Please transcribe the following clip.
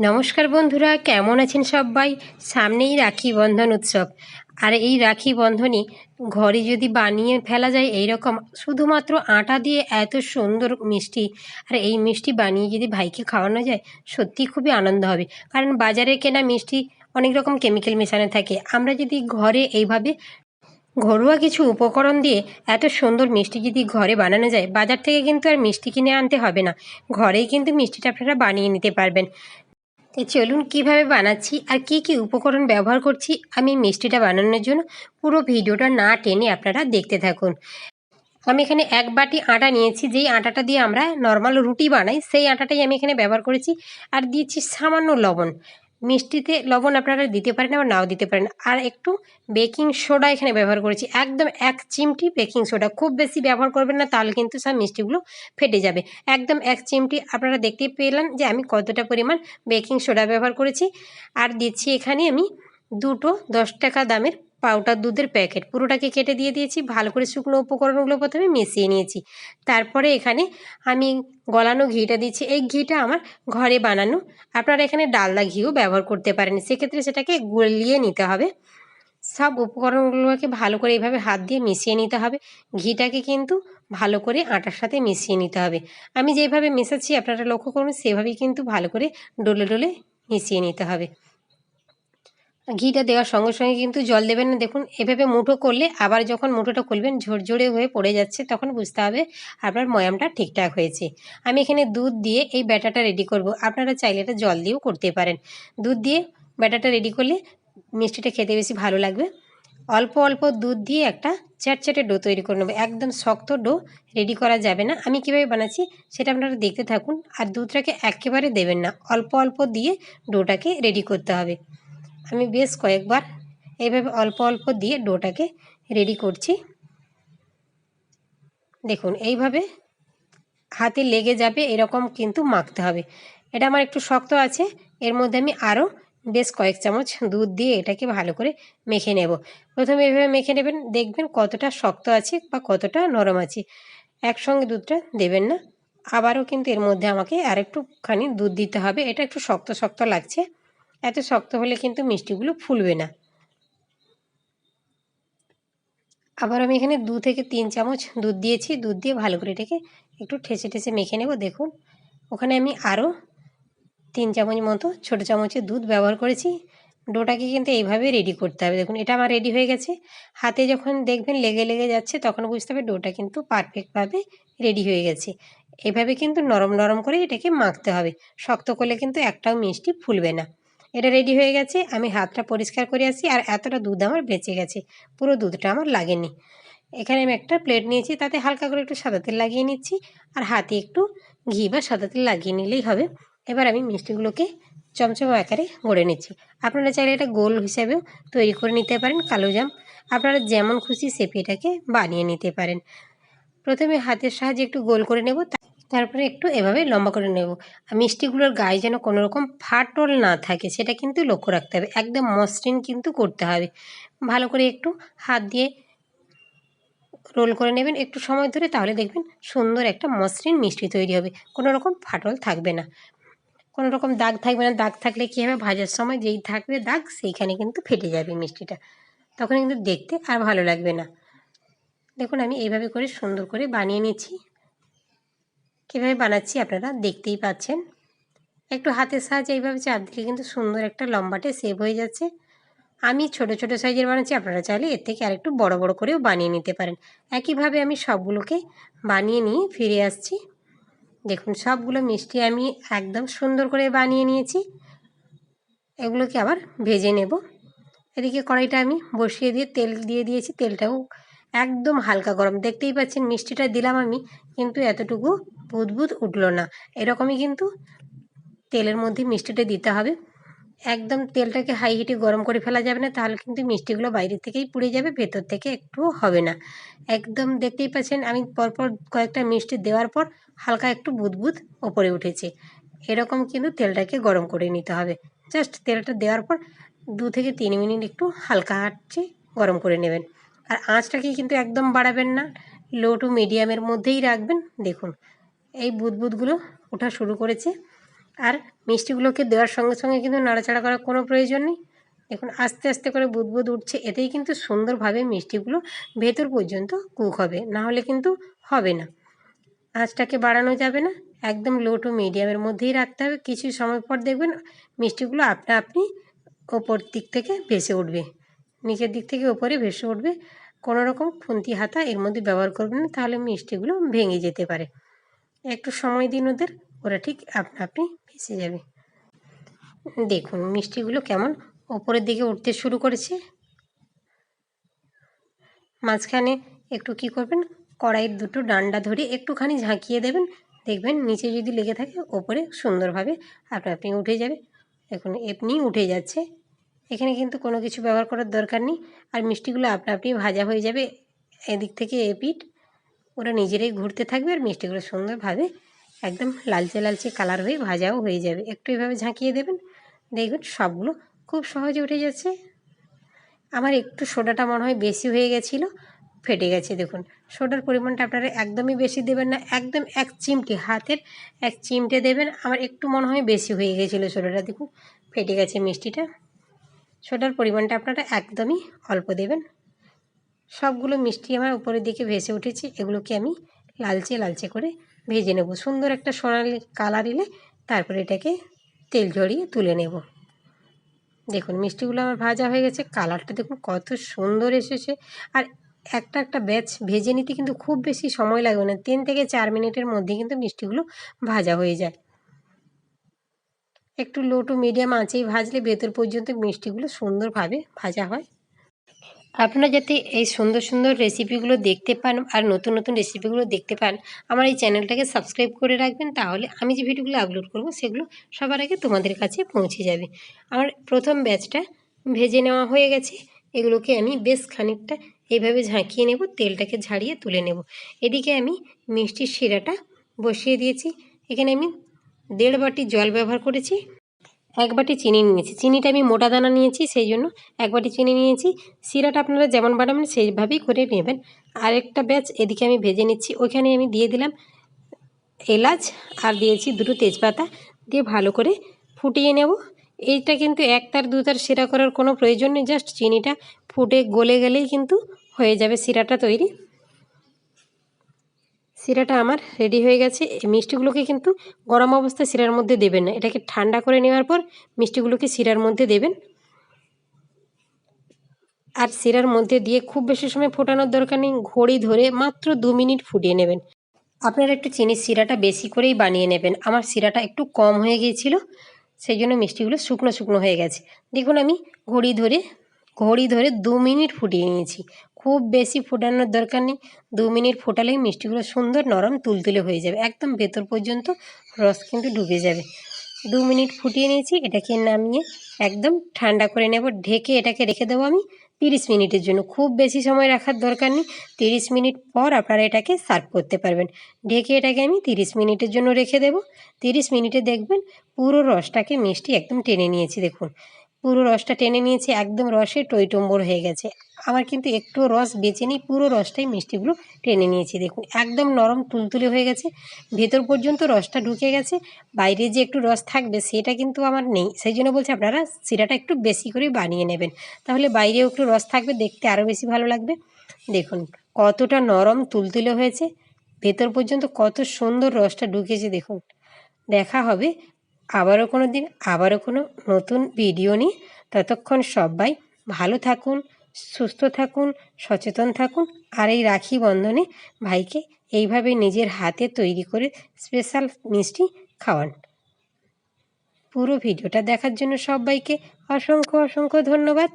নমস্কার বন্ধুরা, কেমন আছেন সবাই? সামনেই রাখি বন্ধন উৎসব। আর এই রাখি বন্ধনই ঘরে যদি বানিয়ে ফেলা যায় এই রকম শুধুমাত্র আটা দিয়ে এত সুন্দর মিষ্টি। আর এই মিষ্টি বানিয়ে যদি ভাইকে খাওয়ানো যায় সত্যি খুবই আনন্দ হবে। কারণ বাজারে কেনা মিষ্টি অনেক রকম কেমিক্যাল মেশানো থাকে। আমরা যদি ঘরে এইভাবে ঘরোয়া কিছু উপকরণ দিয়ে এত সুন্দর মিষ্টি যদি ঘরে বানানো যায়, বাজার থেকে কিন্তু আর মিষ্টি কিনে আনতে হবে না। ঘরেই কিন্তু মিষ্টিটা আপনারা বানিয়ে নিতে পারবেন। তো চলুন কীভাবে বানাচ্ছি আর কি কি উপকরণ ব্যবহার করছি আমি মিষ্টিটা বানানোর জন্য পুরো ভিডিওটা না টেনে আপনারা দেখতে থাকুন। আমি এখানে এক বাটি আটা নিয়েছি, যেই আটাটা দিয়ে আমরা নর্মাল রুটি বানাই, সেই আটাটাই আমি এখানে ব্যবহার করেছি। আর দিয়েছি সামান্য লবণ। মিষ্টিতে লবণ আপনারা দিতে পারেন আবার নাও দিতে পারেন। আর একটু বেকিং সোডা এখানে ব্যবহার করেছি। একদম এক চিমটি বেকিং সোডা। খুব বেশি ব্যবহার করবেন না, তাহলে কিন্তু সব মিষ্টিগুলো ফেটে যাবে। একদম এক চিমটি আপনারা দেখতে পেলেন যে আমি কতটা পরিমাণ বেকিং সোডা ব্যবহার করেছি। আর দিচ্ছি এখানে আমি দুটো দশ টাকা দামের পাউডার দুধের প্যাকেট পুরোটাকে কেটে দিয়ে দিয়েছি, ভালো করে শুকনো উপকরণগুলো প্রথমে মিশিয়ে নিয়েছি। তারপরে এখানে আমি গলানো ঘিটা দিচ্ছি এই ঘিটা আমার ঘরে বানানো। আপনারা এখানে ডালদা ঘিও ব্যবহার করতে পারেন। সেক্ষেত্রে সেটাকে গলিয়ে নিতে হবে। সব উপকরণগুলোকে ভালো করে এইভাবে হাত দিয়ে মিশিয়ে নিতে হবে। ঘিটাকে কিন্তু ভালো করে আটার সাথে মিশিয়ে নিতে হবে। আমি যেভাবে মেশাচ্ছি আপনারা লক্ষ্য করুন, সেভাবেই কিন্তু ভালো করে ডলে ডলে মিশিয়ে নিতে হবে। ঘিটা দেওয়ার সঙ্গে সঙ্গে কিন্তু জল দেবেন না। দেখুন, এভাবে মুঠো করলে আবার যখন মুঠোটা খুলবেন, ঝরঝরে হয়ে পড়ে যাচ্ছে, তখন বুঝতে হবে আপনার ময়ামটা ঠিকঠাক হয়েছে। আমি এখানে দুধ দিয়ে এই ব্যাটাটা রেডি করব। আপনারা চাইলে এটা জল দিয়েও করতে পারেন। দুধ দিয়ে ব্যাটাটা রেডি করলে মিষ্টিটা খেতে বেশি ভালো লাগবে। অল্প অল্প দুধ দিয়ে একটা চ্যাটচ্যাটে ডো তৈরি করে নেব। একদম শক্ত ডো রেডি করা যাবে না। আমি কীভাবে বানাচ্ছি সেটা আপনারা দেখতে থাকুন। আর দুধটাকে একেবারে দেবেন না। অল্প অল্প দিয়ে ডোটাকে রেডি করতে হবে। আমি বেশ কয়েকবার এইভাবে অল্প অল্প দিয়ে ডোটাকে রেডি করছি। দেখুন, এইভাবে হাতে লেগে যাবে, এরকম কিন্তু মাখতে হবে। এটা আমার একটু শক্ত আছে, এর মধ্যে আমি আরও বেশ কয়েক চামচ দুধ দিয়ে এটাকে ভালো করে মেখে নেব। প্রথমে এভাবে মেখে নেবেন, দেখবেন কতটা শক্ত আছে বা কতটা নরম আছে। একসঙ্গে দুধটা দেবেন না। আবারও কিন্তু এর মধ্যে আমাকে আর একটুখানি দুধ দিতে হবে, এটা একটু শক্ত শক্ত লাগছে। এত শক্ত হলে কিন্তু মিষ্টিগুলো ফুলবে না। আবার আমি এখানে দু থেকে তিন চামচ দুধ দিয়েছি। দুধ দিয়ে ভালো করে এটাকে একটু ঠেসে ঠেসে মেখে নেব। দেখুন, ওখানে আমি আরও তিন চামচ মতো ছোটো চামচের দুধ ব্যবহার করেছি। ডোটাকে কিন্তু এইভাবে রেডি করতে হবে। দেখুন, এটা আমার রেডি হয়ে গেছে। হাতে যখন দেখবেন লেগে লেগে যাচ্ছে, তখন বুঝতে হবে ডোটা কিন্তু পারফেক্টভাবে রেডি হয়ে গেছে। এভাবে কিন্তু নরম নরম করে এটাকে মাখতে হবে। শক্ত করলে কিন্তু একটাও মিষ্টি ফুলবে না। এটা রেডি হয়ে গেছে, আমি হাতটা পরিষ্কার করে আসি আর এতটা দুধ আমার বেঁচে গেছে, পুরো দুধটা আমার লাগেনি। এখানে আমি একটা প্লেট নিয়েছি, তাতে হালকা করে একটু সাদা তেল লাগিয়ে নিচ্ছি আর হাতে একটু ঘি বা সাদা তেল লাগিয়ে নিলেই হবে। এবার আমি মিষ্টিগুলোকে চমচম আকারে গড়ে নিচ্ছি। আপনারা চাইলে এটা গোল হিসাবেও তৈরি করে নিতে পারেন, কালো জাম। আপনারা যেমন খুশি সেপে এটাকে বানিয়ে নিতে পারেন। প্রথমে হাতের সাহায্যে একটু গোল করে নেব তারপরে একটু এভাবে লম্বা করে নেব। আর মিষ্টিগুলোর গায়ে যেন কোনো রকম ফাটল না থাকে, সেটা কিন্তু লক্ষ্য রাখতে হবে। একদম মসৃণ কিন্তু করতে হবে। ভালো করে একটু হাত দিয়ে রোল করে নেবেন একটু সময় ধরে, তাহলে দেখবেন সুন্দর একটা মসৃণ মিষ্টি তৈরি হবে। কোনো রকম ফাটল থাকবে না। কোনো রকম দাগ থাকবে না। দাগ থাকলে কী হবে? ভাজার সময় যেই থাকবে দাগ, সেইখানে কিন্তু ফেটে যাবে মিষ্টিটা। তখন কিন্তু দেখতে আর ভালো লাগবে না। দেখুন, আমি এইভাবে করে সুন্দর করে বানিয়ে নিচ্ছি। কীভাবে বানাচ্ছি আপনারা দেখতেই পাচ্ছেন। একটু হাতের সাহায্যে এইভাবে চারদিকে কিন্তু সুন্দর একটা লম্বাটে সেভ হয়ে যাচ্ছে। আমি ছোট ছোট সাইজের বানাচ্ছি, আপনারা চাইলে এর থেকে আরেকটু বড় বড় করেও বানিয়ে নিতে পারেন। একইভাবে আমি সবগুলোকে বানিয়ে নিয়ে ফিরে আসছি। দেখুন, সবগুলো মিষ্টি আমি একদম সুন্দর করে বানিয়ে নিয়েছি। এগুলোকে আবার ভেজে নেব। এদিকে কড়াইটা আমি বসিয়ে দিয়ে তেল দিয়ে দিয়েছি। তেলটাও একদম হালকা গরম। দেখতেই পাচ্ছেন, মিষ্টিটা দিলাম আমি, কিন্তু এতটুকু বুদবুদ উঠল না। এরকমই কিন্তু তেলের মধ্যে মিষ্টিটা দিতে হবে। একদম তেলটাকে হাই হিটে গরম করে ফেলা যাবে না, তাহলে কিন্তু মিষ্টিগুলো বাইরে থেকেই পুড়ে যাবে, ভেতর থেকে একটু হবে না। একদম দেখতেই পাচ্ছেন, আমি পরপর কয়েকটা মিষ্টি দেওয়ার পর হালকা একটু বুদবুদ ওপরে উঠেছে। এরকম কিন্তু তেলটাকে গরম করে নিতে হবে। জাস্ট তেলটা দেওয়ার পর দু থেকে তিন মিনিট একটু হালকা হাঁটছে গরম করে নেবেন। আর আঁচটাকে কিন্তু একদম বাড়াবেন না। লো টু মিডিয়ামের মধ্যেই রাখবেন। দেখুন এই বুদবুদগুলো ওঠা শুরু করেছে। আর মিষ্টিগুলোকে দেওয়ার সঙ্গে সঙ্গে কিন্তু নাড়াচাড়া করার কোনো প্রয়োজন নেই। দেখুন, আস্তে আস্তে করে বুদবুদ উঠছে, এতেই কিন্তু সুন্দরভাবে মিষ্টিগুলো ভেতর পর্যন্ত কুক হবে। না হলে কিন্তু হবে না। আঁচটাকে বাড়ানো যাবে না। একদম লো টু মিডিয়ামের মধ্যেই রাখতে হবে। কিছু সময় পর দেখবেন মিষ্টিগুলো আপনা আপনি ওপর দিক থেকে ভেসে উঠবে। নিচের দিক থেকে ওপরে ভেসে উঠবে। কোনো রকম খুন্তি হাতা এর মধ্যে ব্যবহার করবেন না, তাহলে মিষ্টিগুলো ভেঙে যেতে পারে। একটু সময় দিন ওদের, ওরা ঠিক আপনা আপনি ভেসে যাবে। দেখুন, মিষ্টিগুলো কেমন ওপরের দিকে উঠতে শুরু করেছে। মাঝখানে একটু কি করবেন, কড়াইয়ের দুটো ডান্ডা ধরে একটুখানি ঝাঁকিয়ে দেবেন। দেখবেন নিচে যদি লেগে থাকে, ওপরে সুন্দরভাবে আপনা আপনি উঠে যাবে। এখন এমনি উঠে যাচ্ছে। এখানে কিন্তু কোনো কিছু ব্যবহার করার দরকার নেই। আর মিষ্টিগুলো আপনা আপনি ভাজা হয়ে যাবে এদিক থেকে এপিট ওরা নিজেরাই ঘুরতে থাকবে আর মিষ্টিগুলো সুন্দরভাবে একদম লালচে লালচে কালার হয়ে ভাজাও হয়ে যাবে। একটু এভাবে ঝাঁকিয়ে দেবেন। দেখবেন সবগুলো খুব সহজে উঠে যাচ্ছে। আমার একটু সোডাটা মনে হয় বেশি হয়ে গেছিল, ফেটে গেছে দেখুন। সোডার পরিমাণটা আপনারা একদমই বেশি দেবেন না, একদম এক চিমটে, হাতের এক চিমটে দেবেন। আমার একটু মনে হয় বেশি হয়ে গেছিল সোডাটা, দেখুন, ফেটে গেছে মিষ্টিটা। সোডার পরিমাণটা আপনারা একদমই অল্প দেবেন। সবগুলো মিষ্টি আমার উপরের দিকে ভেসে উঠেছে, এগুলোকে আমি লালচে লালচে করে ভেজে নেব। সুন্দর একটা সোনালি কালার এলে তারপরে এটাকে তেল ঝরিয়ে তুলে নেব। দেখুন, মিষ্টিগুলো আমার ভাজা হয়ে গেছে, কালারটা দেখুন কত সুন্দর এসেছে। আর একটা একটা ব্যাচ ভেজে নিতে কিন্তু খুব বেশি সময় লাগবে না, তিন থেকে চার মিনিটের মধ্যে কিন্তু মিষ্টিগুলো ভাজা হয়ে যায়। একটু লো টু মিডিয়াম আঁচেই ভাজলে ভেতর পর্যন্ত মিষ্টিগুলো সুন্দরভাবে ভাজা হয়। আপনারা যাতে এই সুন্দর সুন্দর রেসিপিগুলো দেখতে পান আর নতুন নতুন রেসিপিগুলো দেখতে পান, আমার এই চ্যানেলটাকে সাবস্ক্রাইব করে রাখবেন, তাহলে আমি যে ভিডিওগুলো আপলোড করব, সেগুলো সবার আগে তোমাদের কাছে পৌঁছে যাবে। আমার প্রথম ব্যাচটা ভেজে নেওয়া হয়ে গেছে। এগুলোকে আমি বেশ খানিকটা এইভাবে ঝাঁকিয়ে নেব, তেলটাকে ঝাড়িয়ে তুলে নেব। এদিকে আমি মিষ্টির শিরাটা বসিয়ে দিয়েছি। এখানে আমি দেড় বাটি জল ব্যবহার করেছি। এক বাটি চিনি নিয়েছি। চিনিটা আমি মোটা দানা নিয়েছি, সেই জন্য এক বাটি চিনি নিয়েছি। শিরাটা আপনারা যেমন বানাবেন, সেইভাবেই করে নেবেন। আরেকটা ব্যাচ এদিকে আমি ভেজে নিচ্ছি, ওইখানে আমি দিয়ে দিলাম এলাচ আর দিয়েছি দুটো তেজপাতা। দিয়ে ভালো করে ফুটিয়ে নেব। এইটা কিন্তু এক তার দু তার শিরা করার কোনো প্রয়োজন নেই, জাস্ট চিনিটা ফুটে গলে গেলেই কিন্তু হয়ে যাবে শিরাটা তৈরি। শিরাটা আমার রেডি হয়ে গেছে। মিষ্টিগুলোকে কিন্তু গরম অবস্থায় শিরার মধ্যে দেবেন না। এটাকে ঠান্ডা করে নেওয়ার পর মিষ্টিগুলোকে শিরার মধ্যে দেবেন। আর শিরার মধ্যে দিয়ে খুব বেশি সময় ফোটানোর দরকার নেই। ঘড়ি ধরে মাত্র দু মিনিট ফুটিয়ে নেবেন। আপনারা একটু চিনির শিরাটা বেশি করেই বানিয়ে নেবেন। আমার শিরাটা একটু কম হয়ে গিয়েছিল সেই জন্য মিষ্টিগুলো শুকনো শুকনো হয়ে গেছে। দেখুন আমি ঘড়ি ধরে ঘড়ি ধরে দু মিনিট ফুটিয়ে নিয়েছি। খুব বেশি ফোটানোর দরকার নেই। দু মিনিট ফোটালেই মিষ্টিগুলো সুন্দর নরম তুলতুলে হয়ে যাবে। একদম ভেতর পর্যন্ত রস কিন্তু ডুবে যাবে। দু মিনিট ফুটিয়ে নিয়েছি, এটাকে নামিয়ে একদম ঠান্ডা করে নেব। ঢেকে এটাকে রেখে দেবো আমি তিরিশ মিনিটের জন্য। খুব বেশি সময় রাখার দরকার নেই। তিরিশ মিনিট পর আপনারা এটাকে সার্ভ করতে পারবেন। ঢেকে এটাকে আমি তিরিশ মিনিটের জন্য রেখে দেব। তিরিশ মিনিটে দেখবেন পুরো রসটাকে মিষ্টি একদম টেনে নিয়েছি, দেখুন। পুরো রসটা টেনে নিয়েছি, একদম রসে টইটম্বর হয়ে গেছে। আমার কিন্তু একটু রস বেঁচে নেই, পুরো রসটাই মিষ্টিগুলো টেনে নিয়েছি। দেখুন, একদম নরম তুলতুলে হয়ে গেছে, ভেতর পর্যন্ত রসটা ঢুকে গেছে, বাইরে যে একটু রস থাকবে সেটা কিন্তু আমার নেই। সেই জন্য বলছি আপনারা শিরাটা একটু বেশি করে বানিয়ে নেবেন, তাহলে বাইরেও একটু রস থাকবে, দেখতে আরও বেশি ভালো লাগবে। দেখুন, কতটা নরম তুলতুলে হয়েছে, ভেতর পর্যন্ত কত সুন্দর রসটা ঢুকেছে, দেখুন। দেখা হবে আবারও কোনো দিন আবারও কোনো নতুন ভিডিও নিই ততক্ষণ সবাই ভালো থাকুন, সুস্থ থাকুন, সচেতন থাকুন। আর এই রাখি বন্ধনে ভাইকে এইভাবে নিজের হাতে তৈরি করে স্পেশাল মিষ্টি খাওয়ান। পুরো ভিডিওটা দেখার জন্য সবাইকে অসংখ্য অসংখ্য ধন্যবাদ।